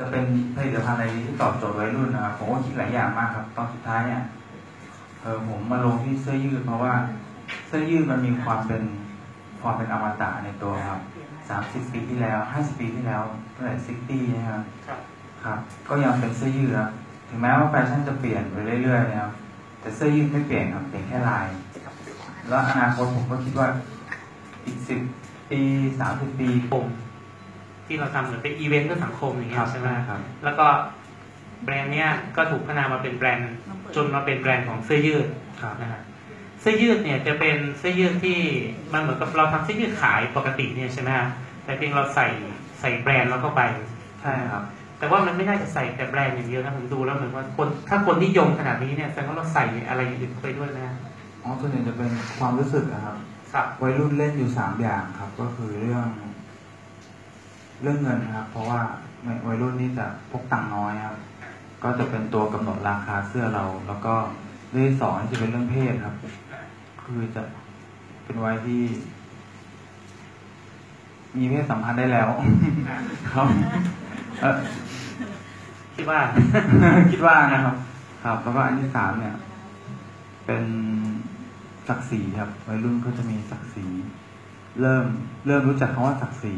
จะเป็นผลิตภัณฑ์อะไรที่ตอบโจทย์วัยรุ่นนะครับผมก็คิดหลายอย่างมากครับ ตอนสุดท้ายเนี่ยเออผมมาลงที่เสื้อยืดเพราะว่า เสื้อยืดมันมีความเป็นความเป็นอมตะในตัวครับสามสิบปีที่แล้วห้าสิบปีที่แล้วตั้งแต่ซิกตี้นะครับครับครับก็ยังเป็นเสื้อยืดครับถึงแม้ว่าแฟชั่นจะเปลี่ยนไปเรื่อยๆนะครับแต่เสื้อยืดไม่เปลี่ยนครับเปลี่ยนแค่ลาย แล้วอนาคตผมก็คิดว่าอีกสิบปีสามสิบปีผม ที่เราทำเหมือนเป็นอีเวนต์เพื่อสังคมอย่างเงี้ยใช่ไหมครับแล้วก็แบรนด์เนี้ยก็ถูกพัฒนามาเป็นแบรนด์จนมาเป็นแบรนด์ของเสื้อยืดครับนะฮะเสื้อยืดเนี่ยจะเป็นเสื้อยืดที่มันเหมือนกับเราทำเสื้อยืดขายปกติเนี่ยใช่ไหมฮะแต่เพียงเราใส่ใส่แบรนด์แล้วเข้าไปใช่ครับแต่ว่ามันไม่ได้จะใส่แต่แบรนด์อย่างเดียวนะผมดูแล้วเหมือนว่าคนถ้าคนนิยมขนาดนี้เนี่ยแสดงว่าเราใส่อะไรอย่างอื่นเข้าไปด้วยนะอ๋อส่วนใหญ่จะเป็นความรู้สึกนะครับครับวัยรุ่นเล่นอยู่สามอย่างครับ ก็คือเรื่อง เรื่องเงินครับ เพราะว่าวัยรุ่นนี่จะพกตังน้อยครับ ก็จะเป็นตัวกำหนดราคาเสื้อเรา แล้วก็เรื่องสองจะเป็นเรื่องเพศครับ คือจะเป็นวัยที่ มีเพศสัมพันธ์ได้แล้วครับคิดว่า คิดว่านะครับ ครับ แล้วก็อันที่สามเนี่ย เป็นศักดิ์ศรีครับวัยรุ่นก็จะมีศักดิ์ศรีเริ่มเริ่มรู้จักคำว่าศักดิ์ศรี